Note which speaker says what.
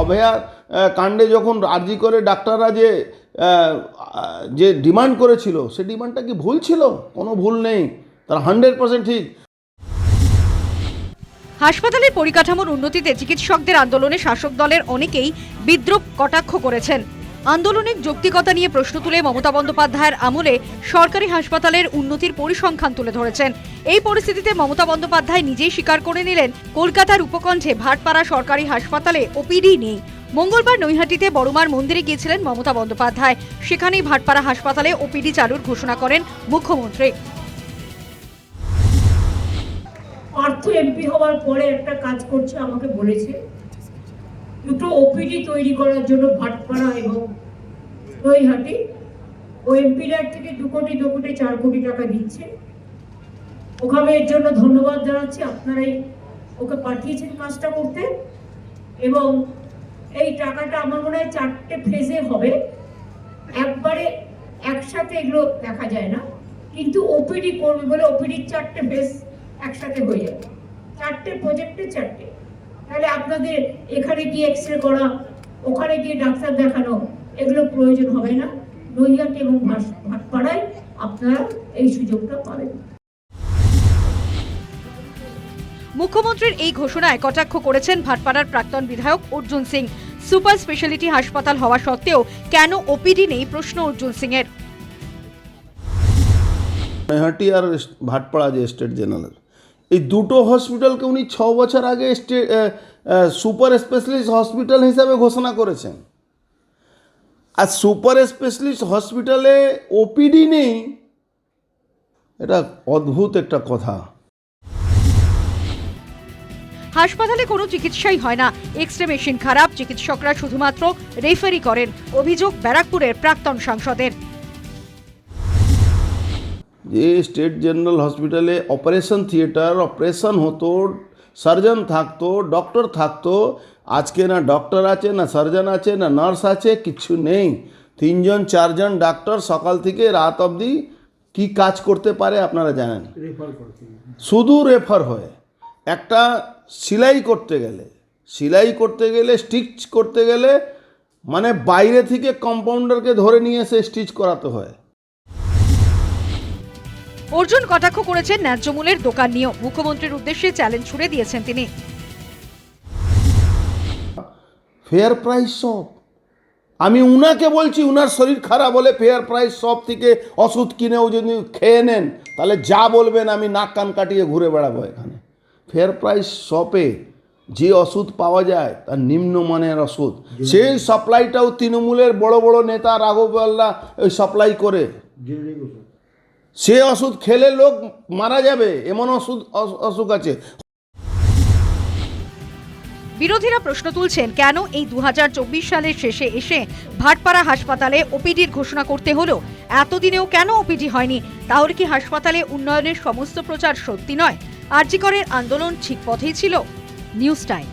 Speaker 1: অভয়া কাণ্ডে যখন আর্জি করে ডাক্তাররা যে যে ডিমান্ড করেছিল, সে ডিমান্ডটা কি ভুল ছিল? কোনো ভুল নেই। তার হান্ড্রেড পার্সেন্ট ঠিক।
Speaker 2: হাসপাতালের পরিকাঠামোর উন্নতিতে চিকিৎসকদের আন্দোলনে শাসক দলের অনেকেই বিদ্রুপ কটাক্ষ করেছেন। আন্দোলনের যৌক্তিকতা নিয়ে প্রশ্ন তুলে মমতা বন্দ্যোপাধ্যায়ের আমলে সরকারি হাসপাতালের উন্নতির পরিসংখ্যান তুলে ধরেছেন। এই পরিস্থিতিতে মমতা বন্দ্যোপাধ্যায় নিজেই স্বীকার করে নিলেন, কলকাতার উপকণ্ঠে ভাটপাড়া সরকারি হাসপাতালে ওপিডি নেই। মঙ্গলবার নৈহাটিতে বড়মার মন্দিরে গিয়েছিলেন মমতা বন্দ্যোপাধ্যায়। সেখানেই ভাটপাড়া হাসপাতালে ওপিডি চালুর ঘোষণা করেন মুখ্যমন্ত্রী।
Speaker 3: পার্থ এমপি হওয়ার পরে একটা কাজ করছে, আমাকে বলেছে। দুটো ওপিডি তৈরি করার জন্য ভাটপাড়া এবং নৈহাটি ও এমপিরার থেকে দু কোটি দু কোটি, চার কোটি টাকা দিচ্ছে। ওখানে এর জন্য ধন্যবাদ জানাচ্ছি। আপনারাই ওকে পাঠিয়েছেন কাজটা করতে। এবং এই টাকাটা আমার মনে হয় চারটে ফেজে হবে। একবারে একসাথে এগুলো দেখা যায় না। কিন্তু ওপিডি করবে বলে ওপিডির চারটে ফেজ একসাথে হয়ে যাবে। চারটে প্রজেক্টে চারটে। তাহলে আপনাদের এখানে গিয়ে এক্স রে করা, ওখানে গিয়ে ডাক্তার দেখানো এগুলো প্রয়োজন হবে না। নৈহাটি এবং ভাটপাড়ায় আপনারা এই সুযোগটা পাবেন।
Speaker 2: মুখ্যমন্ত্রীর এই ঘোষণায় কটাক্ষ করেছেন ভাটপাড়ার প্রাক্তন বিধায়ক অর্জুন সিং। সুপার স্পেশালিটি হাসপাতাল হওয়া সত্ত্বেও কেন ওপিডি নেই প্রশ্ন অর্জুন সিং এর
Speaker 1: নৈহাটি আর ভাটপাড়া যে স্টেট জেনারেল এই দুটো হসপিটালকে উনি ছ বছর আগে সুপার স্পেশালিস্ট হসপিটাল হিসাবে ঘোষণা করেছেন। আর সুপার স্পেশালিস্ট হসপিটালে ওপিডি নেই এটা অদ্ভুত একটা কথা।
Speaker 2: হাসপাতালে কোনো চিকিৎসাই হয় না। এক্স রে মেশিন খারাপ চিকিৎসকরা শুধুমাত্র রেফারি করেন অভিযোগ ব্যারাকপুরের প্রাক্তন সাংসদের।
Speaker 1: যে state general hospital operation theatre operation হতো সার্জন থাকতো ডক্টর থাকতো। আজকে না ডক্টর আছে না সার্জন আছে না নার্স আছে কিচ্ছু নেই। তিনজন চারজন ডাক্তার সকাল থেকে রাত অবধি কি কাজ করতে পারে আপনারা জানেন? শুধু রেফার হয়। একটা সেলাই করতে গেলে। সেলাই করতে গেলে স্টিচ করতে গেলে মানে বাইরে থেকে কম্পাউন্ডারকে ধরে নিয়ে এসে স্টিচ করাতে হয়।
Speaker 2: অর্জুন কটাক্ষ করেছেন ন্যায্যমূলের দোকান নিয়েও। মুখ্যমন্ত্রীর উদ্দেশ্যে চ্যালেঞ্জ ছুড়ে দিয়েছেন তিনি।
Speaker 1: ফেয়ার প্রাইস শপ আমি উনাকে বলছি উনার শরীর খারাপ হলে ফেয়ার প্রাইস শপ থেকে ওষুধ কিনেও যদি খেয়ে নেন তাহলে যা বলবেন আমি নাক কান কাটিয়ে ঘুরে বেড়াবো এখানে। ফেয়ার প্রাইস শপে যে ওষুধ পাওয়া যায় তার নিম্নমানের ওষুধ। সেই সাপ্লাইটাও তৃণমূলের বড় বড় নেতা রাঘবল্লা ওই সাপ্লাই করে। সে ওষুধ খেলে লোক মারা যাবে, এমন ওষুধ অস- অসুখ আছে।
Speaker 2: বিরোধীরা প্রশ্ন তুলছেন, কেন এই দু হাজার চব্বিশ সালের শেষে এসে ভাটপাড়া হাসপাতালে ওপিডির ঘোষণা করতে হলো? এতদিনেও কেন ওপিডি হয়নি? তাহলে কি হাসপাতালে উন্নয়নের সমস্ত প্রচার সত্যি নয়? আরজিকরের আন্দোলন ঠিক পথেই ছিল? News time.